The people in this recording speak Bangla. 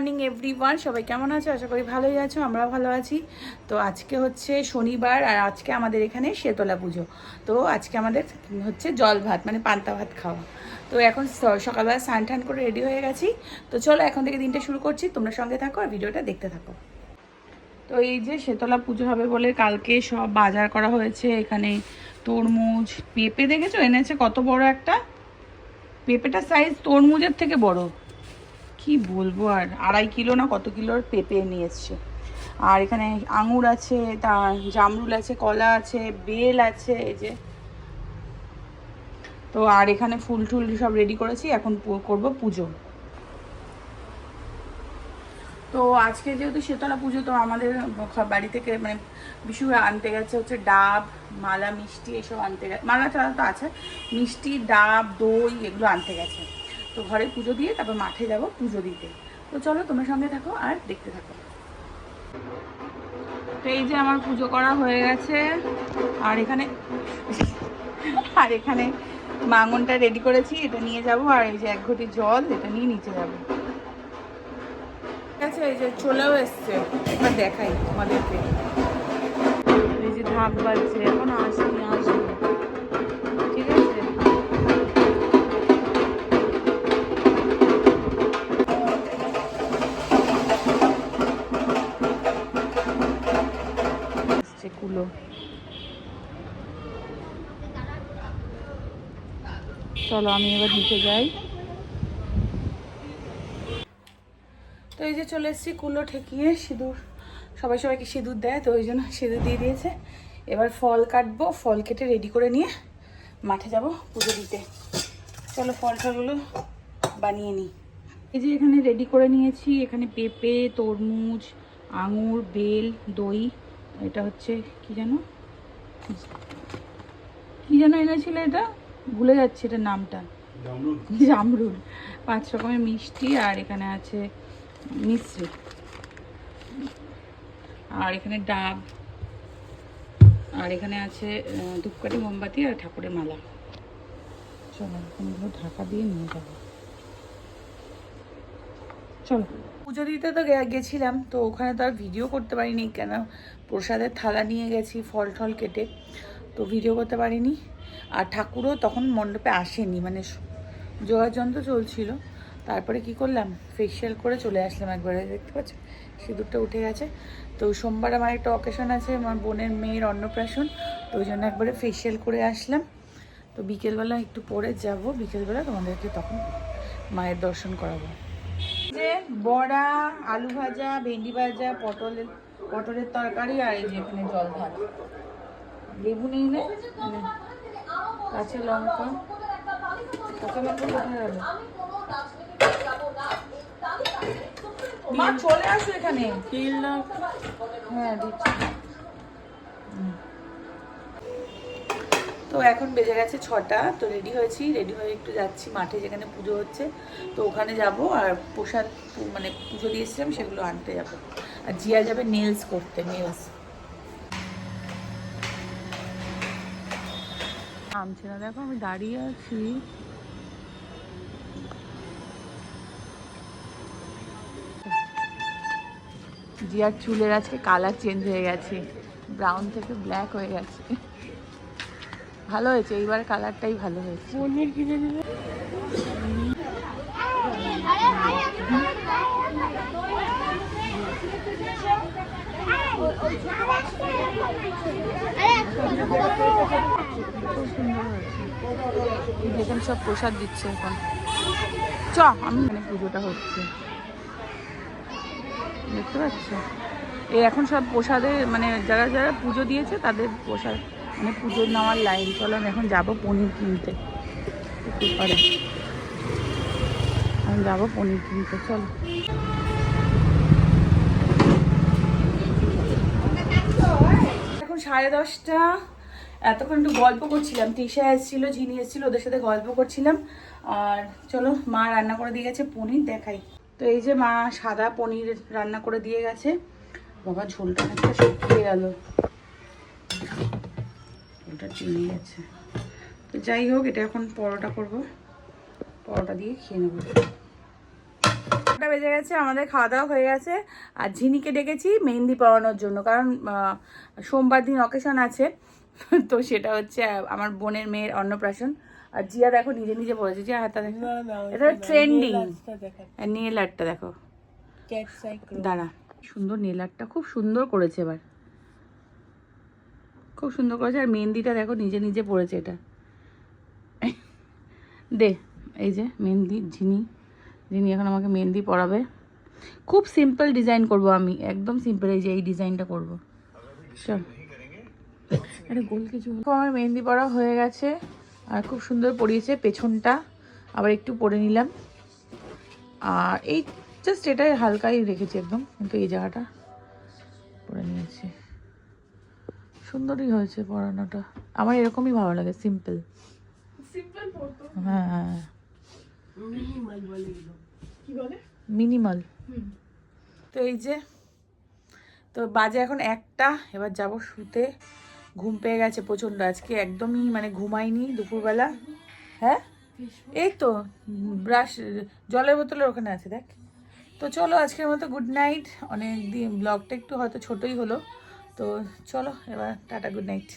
Morning, everyone. সবাই কেমন আছো? আশা করি ভালোই আছো, আমরাও ভালো আছি। তো আজকে হচ্ছে শনিবার আর আজকে আমাদের এখানে শেতলা পুজো। তো আজকে আমাদের হচ্ছে জল ভাত মানে পান্তা ভাত খাওয়া। তো এখন সকালবেলা স্নান টান করে রেডি হয়ে গেছি। তো চলো এখন থেকে দিনটা শুরু করছি। তোমরা সঙ্গে থাকো আর ভিডিওটা দেখতে থাকো। তো এই যে শেতলা পুজো হবে বলে কালকে সব বাজার করা হয়েছে। এখানে তরমুজ, পেঁপে দেখেছ? এনেছে কত বড় একটা? পেঁপেটার সাইজ তরমুজের থেকে বড়। কি বলব আর আড়াই কিলো না কত কিলোর পেঁপে নিয়ে এসছে। আর এখানে আঙুর আছে, তা জামরুল আছে, কলা আছে, বেল আছে, এই যে। তো আর এখানে ফুল টুল সব রেডি করেছি, এখন করব পুজো। তো আজকে যেহেতু শীতলা পুজো, তো আমাদের বাড়ি থেকে মানে বিশু আনতে গেছে হচ্ছে ডাব, মালা, মিষ্টি, এসব আনতে গেছে। মালা টালা তো আছে, মিষ্টি, ডাব, দই, এগুলো আনতে গেছে। তো ঘরে পুজো দিয়ে তারপর মাঠে যাব পুজো দিতে। তো চলো, তোমার সঙ্গে থাকো আর দেখতে থাকো। তো এই যে আমার পুজো করা হয়ে গেছে। আর এখানে আর এখানে মাঙনটা রেডি করেছি, এটা নিয়ে যাব। আর এই যে এক ঘটি জল, এটা নিয়ে নিচে যাব। ঠিক আছে, এই যে চলেও এসছে। এবার দেখাই তোমাদেরকে। এই যে ঢাক বাজছে এখন আসেনি চলো, আমি এবার নিচে যাই। তো এই যে চলে এসেছি কুলো ঠেকিয়ে সিঁদুর। সবাই সবাইকে সিঁদুর দেয়, তো ওই জন্য সিঁদুর দিয়ে দিয়েছে। এবার ফল কাটবো, ফল কেটে রেডি করে নিয়ে মাঠে যাব পুজো দিতে। চলো ফল টলগুলো বানিয়ে নিই। এই যে এখানে রেডি করে নিয়েছি, এখানে পেঁপে, তরমুজ, আঙুর, বেল, দই, এটা হচ্ছে কি জানো কি যেন এনেছিল এটা? ভুলে যাচ্ছি এটার নামটা। জামরুল। পাঁচ রকমের মিষ্টি আর এখানে আছে মিশ্রি। আর এখানে ডাব। আর এখানে আছে ধূপকাঠি মোমবাতি আর ঠাকুরের মালা। চলো এখানে ঢাকা দিয়ে নিয়ে যাব। চলো। পুজো দিতে তো গেছিলাম, তো ওখানে তো আর ভিডিও করতে পারিনি, কেন? প্রসাদের থালা নিয়ে গেছি, ফল টল কেটে, তো ভিডিও করতে পারিনি। আর ঠাকুরও তখন মণ্ডপে আসেনি মানে যোগাযন্ত্র চলছিল। তারপরে কি করলাম? ফেসিয়াল করে চলে আসলাম একবারে, দেখতে পাচ্ছ? সিঁদুরটা উঠে গেছে। তো সোমবার আমার একটা অকেশন আছে, আমার বোনের মেয়ের অন্নপ্রাশন, তো ওই জন্য একবারে ফেসিয়াল করে আসলাম। তো বিকেলবেলা একটু পরে যাব, বিকেলবেলা তোমাদেরকে তখন মায়ের দর্শন করাবো। যে বড়া আলু ভাজা ভেন্ডি ভাজা পটলের পটলের তরকারি আর এই যে এখানে জল ভাত। লেবু নিয়ে নে? নে। কাঁচা লঙ্কা। কাঁচা লঙ্কা কোথায় গেল মা চলে আসো এখানে। হ্যাঁ দিচ্ছি। তো এখন বেজে গেছে ছটা, তো রেডি হয়েছি রেডি হয়ে একটু যাচ্ছি মাঠে যেখানে পুজো হচ্ছে। তো ওখানে যাব আর প্রসাদ মানে পুজো দিয়েছিলাম সেগুলো আনতে যাব। আর জিয়া যাবে নেলস করতে নেলস নামছে না, দেখো আমি দাঁড়িয়ে আছি। জিয়ার চুলের আজকে কালার চেঞ্জ হয়ে গেছে ব্রাউন থেকে ব্ল্যাক হয়ে গেছে। ভালো হয়েছে এইবার কালারটাই ভালো হয়েছে। পনির কিনে দিলে? হয়েছে সব প্রসাদ দিচ্ছে এখন। চ আমি এখানে পুজোটা হচ্ছে। দেখতে পাচ্ছ? এই এখন সব প্রসাদে মানে যারা যারা পুজো দিয়েছে তাদের প্রসাদ। মানে পুজোর নেওয়ার লাইন চলো আমি এখন যাব পনির কিনতে। পরে আমি যাব পনির কিনতে, চলো। এখন সাড়ে দশটা। এতক্ষণ একটু গল্প করছিলাম। তৃষা এসেছিল, ঝিনি এসেছিল, ওদের সাথে গল্প করছিলাম। আর চলো, মা রান্না করে দিয়ে গেছে পনির, দেখাই। তো এই যে মা সাদা পনির রান্না করে দিয়ে গেছে। বাবা, ঝোলটা একটা শুকিয়ে গেল। ওটা চিনে গেছে তো যাই হোক এটা এখন পরোটা করব। পরোটা দিয়ে খেয়ে নেব। ওটা বেজে গেছে আমাদের খাওয়া দাওয়া হয়ে গেছে। আর ঝিনিকে ডেকেছি মেহেন্দি পরানোর জন্য কারণ সোমবার দিন অকেশন আছে। তো সেটা হচ্ছে আমার বোনের মেয়ের অন্নপ্রাশন। আর জিয়া দেখো নিজে নিজে বলেছে জিয়া হাতটা দেখো। এটা ট্রেন্ডিং নীল আর্টটা দেখো। দাঁড়া। সুন্দর নীল আর্টটা খুব সুন্দর করেছে এবার। খুব সুন্দর করেছে, আর মেহেন্দিটা দেখো নিজে নিজে পড়েছে এটা। দে, এই যে মেহেন্দি, ঝিনি যিনি এখন আমাকে মেহেন্দি পরাবে। খুব সিম্পল ডিজাইন করব আমি, একদম সিম্পল এই যে এই ডিজাইনটা করব। চল। এটা গোল কিছু। আমার মেহেন্দি পরা হয়ে গেছে, আর খুব সুন্দর পরিয়েছে পেছনটা, আবার একটু পরে নিলাম। আর এই জাস্ট এটাই হালকাই রেখেছি একদম, কিন্তু এই জায়গাটা পরে নিয়েছি। সুন্দরই হয়েছে পরানোটা আমার এরকমই ভালো লাগে সিম্পল হ্যাঁ হ্যাঁ মিনিমাল তো এই যে তো বাজে এখন একটা এবার যাব শুতে। ঘুম পেয়ে গেছে প্রচণ্ড আজকে একদমই মানে ঘুমাইনি দুপুরবেলা। হ্যাঁ? এই তো ব্রাশ জলের বোতলের ওখানে আছে দেখ। তো চলো আজকের মতো গুড নাইট অনেক দিন ব্লগটা একটু হয়তো ছোটই হলো। তো চলো এবার টাটা গুড নাইট